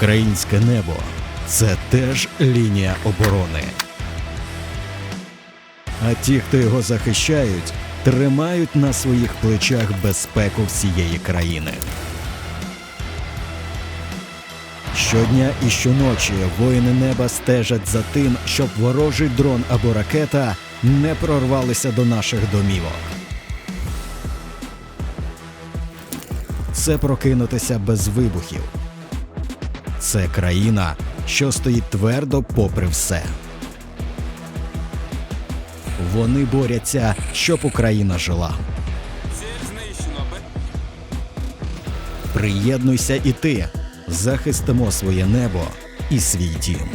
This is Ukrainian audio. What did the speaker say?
Українське небо це теж лінія оборони. А ті, хто його захищають, тримають на своїх плечах безпеку всієї країни. Щодня і щоночі воїни неба стежать за тим, щоб ворожий дрон або ракета не прорвалися до наших домівок. Це прокинутися без вибухів. Це країна, що стоїть твердо попри все. Вони борються, щоб Україна жила. Приєднуйся і ти. Захистимо своє небо і свій дім.